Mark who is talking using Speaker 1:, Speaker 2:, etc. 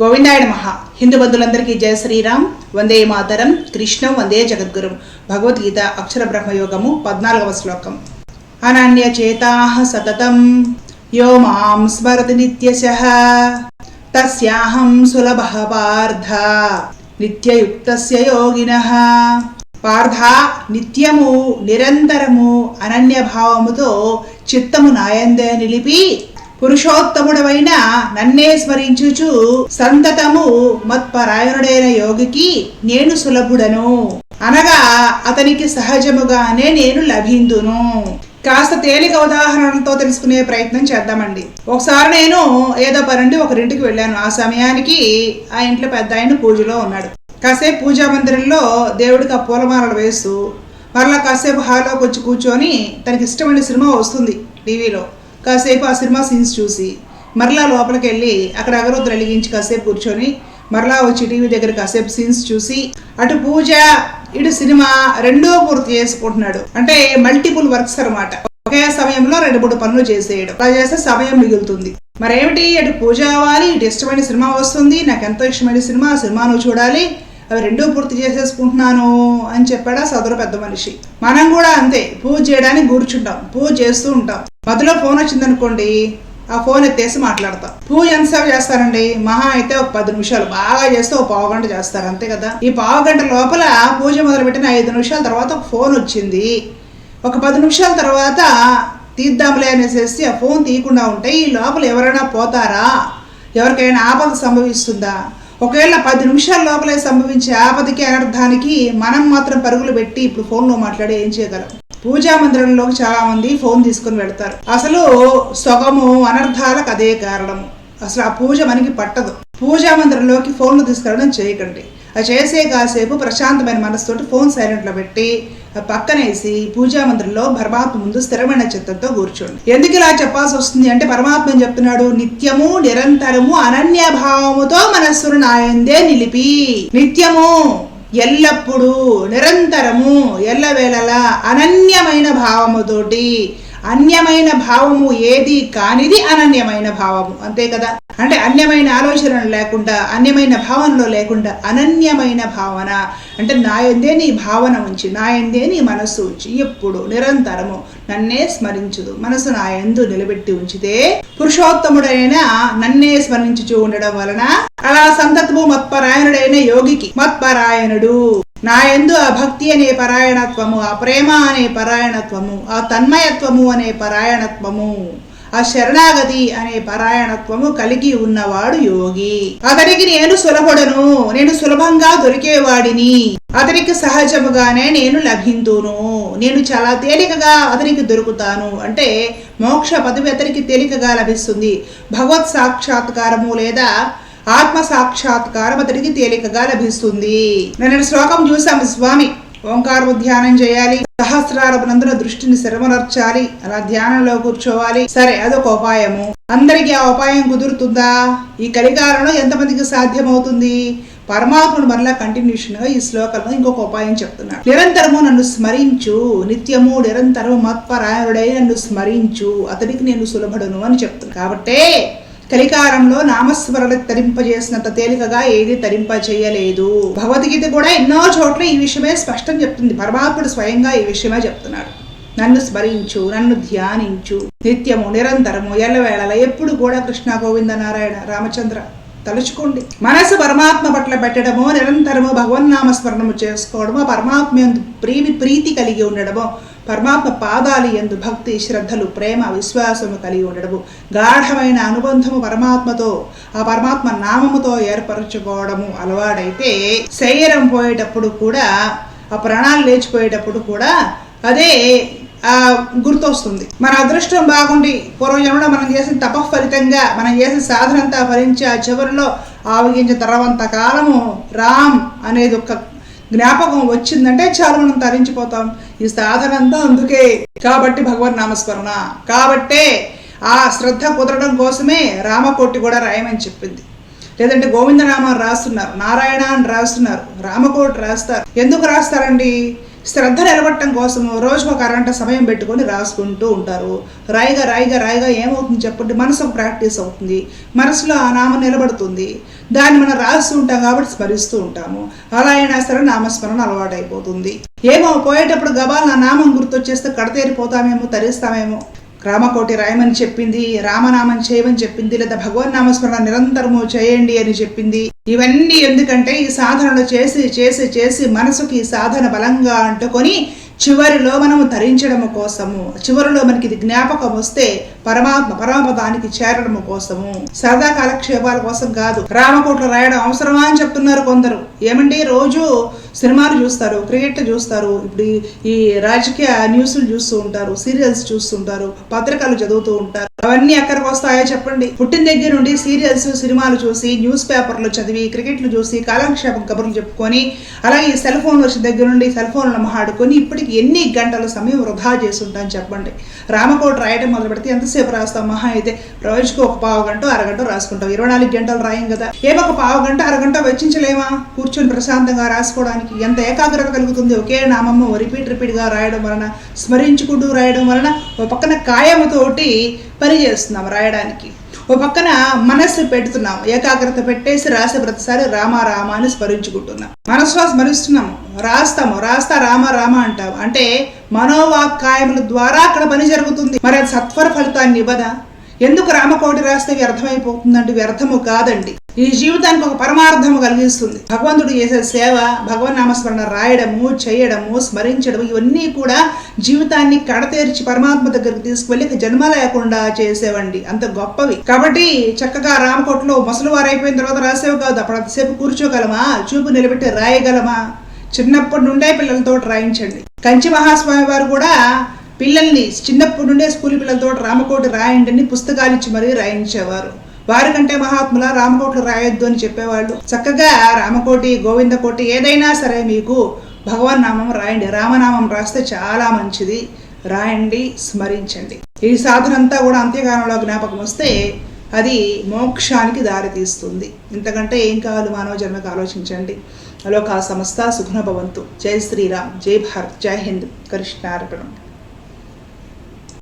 Speaker 1: గోవిందాయ మహా హిందూ బంధువులందరికీ జయ శ్రీరామ్. వందే మాతరం. కృష్ణం. వందే జగద్గురు. భగవద్గీత అక్షర బ్రహ్మయోగము పద్నాలుగవ శ్లోకం. అనన్య చేతాహ సతతం. యో మాం స్మరతి నిత్యశ. తస్యాహం సులభ పార్థ. నిత్యయుక్తస్య యోగిన. పార్థ నిత్యము నిరంతరము అనన్య భావముతో చిత్తము నాయందే నిలిపి పురుషోత్తముడవైన నన్నే స్మరించుచు సంతతము మత్పరాయణుడైన యోగికి నేను సులభుడను. అనగా అతనికి సహజముగానే నేను లభిందును. కాస్త తేలిక ఉదాహరణలతో తెలుసుకునే ప్రయత్నం చేద్దామండి. ఒకసారి నేను ఏదో పనండి ఒకరింటికి వెళ్ళాను. ఆ సమయానికి ఆ ఇంట్లో పెద్ద ఆయన పూజలో ఉన్నాడు. కాసేపు పూజా మందిరంలో దేవుడికి ఆ పూలమాలలు వేస్తూ మరలా కాసేపు హాల్లోకి వచ్చి కూర్చొని తనకి ఇష్టమైన సినిమా వస్తుంది టీవీలో. కాసేపు ఆ సినిమా సీన్స్ చూసి మరలా లోపలికి వెళ్ళి అక్కడ అగరొద్దులు వెలిగించి కాసేపు కూర్చొని మరలా వచ్చి టీవీ దగ్గర కాసేపు సీన్స్ చూసి అటు పూజ ఇటు సినిమా రెండో పూర్తి చేసుకుంటున్నాడు. అంటే మల్టిపుల్ వర్క్స్ అన్నమాట. ఒకే సమయంలో రెండు మూడు పనులు చేసేయడం. అలా చేస్తే సమయం మిగులుతుంది. మరేమిటి? అటు పూజ అవ్వాలి ఇటు ఇష్టమైన సినిమా వస్తుంది నాకు ఎంతో ఇష్టమైన సినిమా ఆ సినిమాను చూడాలి. అవి రెండూ పూర్తి చేసేసుకుంటున్నాను అని చెప్పాడా సదరు పెద్ద మనిషి. మనం కూడా అంతే పూజ చేయడానికి కూర్చుంటాం పూజ చేస్తూ ఉంటాం. మధ్యలో ఫోన్ వచ్చిందనుకోండి ఆ ఫోన్ ఎత్తేసి మాట్లాడతాం. పూజ ఎంతసేపు చేస్తారండి? మహా అయితే ఒక పది నిమిషాలు. బాగా చేస్తే ఒక పావు గంట చేస్తారు అంతే కదా? ఈ పావు గంట లోపల పూజ మొదలుపెట్టిన ఐదు నిమిషాల తర్వాత ఒక ఫోన్ వచ్చింది. ఒక పది నిమిషాల తర్వాత తీద్దాంలే అనేసి ఆ ఫోన్ తీయకుండా ఉంటే ఈ లోపల ఎవరైనా పోతారా? ఎవరికైనా ఆపద సంభవిస్తుందా? ఒకవేళ పది నిమిషాల లోపలే సంభవించే ఆపదకి అనర్థానికి మనం మాత్రం పరుగులు పెట్టి ఇప్పుడు ఫోన్లో మాట్లాడి ఏం చేయగలం? పూజా మందిరంలోకి చాలా మంది ఫోన్ తీసుకుని వెళ్తారు. అసలు సొగము అనర్థాలకు అదే కారణము. అసలు ఆ పూజ మనకి పట్టదు. పూజా మందిరంలోకి ఫోన్లు తీసుకెళ్ళడం చేయకండి. చేసే కాసేపు ప్రశాంతమైన మనసుతోటి ఫోన్ సైలెంట్లో పెట్టి పక్కనేసి పూజా మందిరంలో పరమాత్మ ముందు స్థిరమైన చిత్తంతో కూర్చోండి. ఎందుకు ఇలా చెప్పాల్సి వస్తుంది అంటే పరమాత్మ చెప్తున్నాడు? నిత్యము నిరంతరము అనన్య భావముతో మనస్సును నాయందే నిలిపి. నిత్యము ఎల్లప్పుడూ నిరంతరము ఎల్లవేళలా అనన్యమైన భావముతోటి అన్యమైన భావము ఏది కానిది అనన్యమైన భావము. అంతే కదా? అంటే అన్యమైన ఆలోచనలు లేకుండా అన్యమైన భావనలో లేకుండా అనన్యమైన భావన. అంటే నాయందే నీ భావన ఉంచి నాయందే నీ మనస్సు ఉంచి ఎప్పుడు నిరంతరము నన్నే స్మరించుదు. మనసు నా ఎందు నిలబెట్టి ఉంచితే పురుషోత్తముడైన నన్నే స్మరించుచూ ఉండడం వలన అలా సంతతము మత్పరాయణుడైన యోగికి మత్పరాయణుడు. నా ఎందు ఆ భక్తి అనే పరాయణత్వము ఆ ప్రేమ అనే పరాయణత్వము ఆ తన్మయత్వము అనే పరాయణత్వము ఆ శరణాగతి అనే పరాయణత్వము కలిగి ఉన్నవాడు యోగి. అతనికి నేను సులభుడను నేను సులభంగా దొరికేవాడిని. అతనికి సహజముగానే నేను లభింతును. నేను చాలా తేలికగా అతనికి దొరుకుతాను. అంటే మోక్ష పదవి అతనికి తేలికగా లభిస్తుంది. భగవత్ సాక్షాత్కారము లేదా ఆత్మ సాక్షాత్కారం అతడికి తేలికగా లభిస్తుంది. నేను శ్లోకం చూసాము స్వామి. ఓంకారము ధ్యానం చేయాలి. సహస్రారమునందున దృష్టిని శ్రమనర్చాలి. అలా ధ్యానంలో కూర్చోవాలి. సరే అదొక ఉపాయము. అందరికీ ఆ ఉపాయం కుదురుతుందా? ఈ కలికాలంలో ఎంతమందికి సాధ్యమవుతుంది? పరమాత్ముడు మరలా కంటిన్యూషన్గా ఈ శ్లోకంలో ఇంకొక ఉపాయం చెప్తున్నాడు. నిరంతరము నన్ను స్మరించు. నిత్యము నిరంతరము మత్పరాయణుడై నన్ను స్మరించు. అతడికి నేను సులభడును అని చెప్తున్నాను కాబట్టే కలికాలంలో నామస్మరణ తరింపజేసినంత తేలికగా ఏది తరింప చేయలేదు భగవద్గీత కూడా ఎన్నో చోట్ల ఈ విషయమే స్పష్టం చెప్తుంది. పరమాత్ముడు స్వయంగా ఈ విషయమే చెప్తున్నాడు. నన్ను స్మరించు నన్ను ధ్యానించు. నిత్యము నిరంతరము ఎల్లవేళల ఎప్పుడు కూడా కృష్ణ గోవింద నారాయణ రామచంద్ర తలుచుకోండి. మనసు పరమాత్మ పట్ల పెట్టడము నిరంతరము భగవన్నామస్మరణము చేసుకోవడము పరమాత్మ ప్రేమి ప్రీతి ప్రీతి కలిగి ఉండడము పరమాత్మ పాదాలు ఎందు భక్తి శ్రద్ధలు ప్రేమ విశ్వాసము కలిగి ఉండడము. గాఢమైన అనుబంధము పరమాత్మతో ఆ పరమాత్మ నామముతో ఏర్పరచుకోవడము అలవాడైతే శరీరం పోయేటప్పుడు కూడా ఆ ప్రాణాలు లేచిపోయేటప్పుడు కూడా అదే ఆ గుర్తొస్తుంది. మన అదృష్టం బాగుండి పూర్వజన్మలో మనం చేసిన తప ఫలితంగా మనం చేసిన సాధన అంతా ఫలించి ఆ చివరిలో ఆవగించిన తర్వాత కాలము రామ్ అనేది ఒక జ్ఞాపకం వచ్చిందంటే చాలు మనం తరించిపోతాం. ఈ సాధన అంతా అందుకే. కాబట్టి భగవన్ నామస్మరణ. కాబట్టే ఆ శ్రద్ధ కుదరడం కోసమే రామకోటి కూడా రాయమని చెప్పింది. లేదంటే గోవిందనామాన్ని రాస్తున్నారు నారాయణ అని రాస్తున్నారు రామకోటి రాస్తారు. ఎందుకు రాస్తారండి? శ్రద్ధ నిలబట్టడం కోసం రోజుకు ఒక అరగంట సమయం పెట్టుకొని రాసుకుంటూ ఉంటారు. రాయిగా రాయిగా రాయిగా ఏమవుతుంది చెప్పండి? మనసు ప్రాక్టీస్ అవుతుంది. మనసులో ఆ నామం నిలబడుతుంది. దాన్ని మనం రాస్తూ ఉంటాం కాబట్టి స్మరిస్తూ ఉంటాము. అలా అయినా సరే నామస్మరణ అలవాటైపోతుంది. ఏమో పోయేటప్పుడు గబాల్ నా నామం గుర్తొచ్చేస్తే కడతేరిపోతామేమో తరిస్తామేమో. రామకోటి రాయమని చెప్పింది రామనామం చేయమని చెప్పింది లేదా భగవన్ నామస్మరణ నిరంతరము చేయండి అని చెప్పింది. ఇవన్నీ ఎందుకంటే ఈ సాధనలు చేసి చేసి చేసి మనసుకి సాధన బలంగా అంటుకొని చివరిలో మనము ధరించడము కోసము చివరిలో మనకి ఇది జ్ఞాపకం వస్తే పరమాత్మ పరమపదానికి చేరడము కోసము. సరదా కాలక్షేపాల కోసం కాదు రామకోట్లు రాయడం అవసరమా అని చెప్తున్నారు కొందరు. ఏమండి రోజు సినిమాలు చూస్తారు క్రికెట్ చూస్తారు ఇప్పుడు ఈ- రాజకీయ న్యూస్లు చూస్తూ ఉంటారు సీరియల్స్ చూస్తుంటారు పత్రికలు చదువుతూ ఉంటారు. అవన్నీ ఎక్కడికి వస్తాయో చెప్పండి. పుట్టిన దగ్గర నుండి సీరియల్స్ సినిమాలు చూసి న్యూస్ పేపర్లు చదివి క్రికెట్లు చూసి కాలక్షేపం కబుర్లు చెప్పుకొని అలాగే ఈ సెల్ ఫోన్ వచ్చిన దగ్గర నుండి సెల్ ఫోన్లు మహాడుకొని ఇప్పటికి ఎన్ని గంటల సమయం వృధా చేసి ఉంటాను చెప్పండి. రామకోట రాయడం మొదలు పెడితే ఎంతసేపు రాస్తాం? మహా అయితే రోజుకు ఒక పావు గంట అరగంట రాసుకుంటాం. ఇరవై నాలుగు గంటలు రాయం కదా. ఏమో ఒక పావు గంట అరగంట వెచ్చించలేమా? కూర్చొని ప్రశాంతంగా రాసుకోవడానికి. ఎంత ఏకాగ్రత కలుగుతుంది ఒకే నామము రిపీట్ రిపీట్గా రాయడం వలన స్మరించుకుంటూ రాయడం వలన ఓ పక్కన కాయముతోటి పని చేస్తున్నాం రాయడానికి. ఓ పక్కన మనస్సు పెడుతున్నాం ఏకాగ్రత పెట్టేసి రాసే ప్రతిసారి రామ రామ అని స్మరించుకుంటున్నాం. మనసులో స్మరిస్తున్నాము రాస్తాము రాస్తా రామ రామ అంటాం. అంటే మనోవాక్కాయముల ద్వారా అక్కడ పని జరుగుతుంది. మరి అది సత్వర ఫలితాన్ని ఇవ్వదా? ఎందుకు రామకోటి రాస్తే వ్యర్థమైపోతుందంటే వ్యర్థము కాదండి. ఈ జీవితానికి ఒక పరమార్థము కలిగిస్తుంది. భగవంతుడు చేసే సేవ భగవన్ నామస్మరణ రాయడము చేయడము స్మరించడము ఇవన్నీ కూడా జీవితాన్ని కడతేర్చి పరమాత్మ దగ్గరికి తీసుకువెళ్ళి జన్మ లేకుండా చేసేవండి. అంత గొప్పవి. కాబట్టి చక్కగా రామకోటలో ముసలివారు అయిపోయిన తర్వాత రాసేవి కాదు. అప్పుడు అంతసేపు కూర్చోగలమా? చూపు నిలబెట్టి రాయగలమా? చిన్నప్పటి నుండే పిల్లలతో రాయించండి. కంచి మహాస్వామి వారు కూడా పిల్లల్ని చిన్నప్పటి నుండే స్కూల్ పిల్లలతో రామకోటి రాయండి అని పుస్తకాలు ఇచ్చి మరీ రాయించేవారు. వారికంటే మహాత్ముల రామకోట్లు రాయొద్దు అని చెప్పేవాళ్ళు. చక్కగా రామకోటి గోవిందకోటి ఏదైనా సరే మీకు భగవన్ నామం రాయండి. రామనామం రాస్తే చాలా మంచిది. రాయండి స్మరించండి. ఈ సాధన అంతా కూడా అంత్యకాలంలో జ్ఞాపకం వస్తే అది మోక్షానికి దారి తీస్తుంది ఇంతకంటే ఏం కావాలి మానవ జన్మకు ఆలోచించండి. అలోకా సమస్త సుఖన భవంతు జై శ్రీరామ్. జై భారత్. జై హింద్. కృష్ణార్పణం.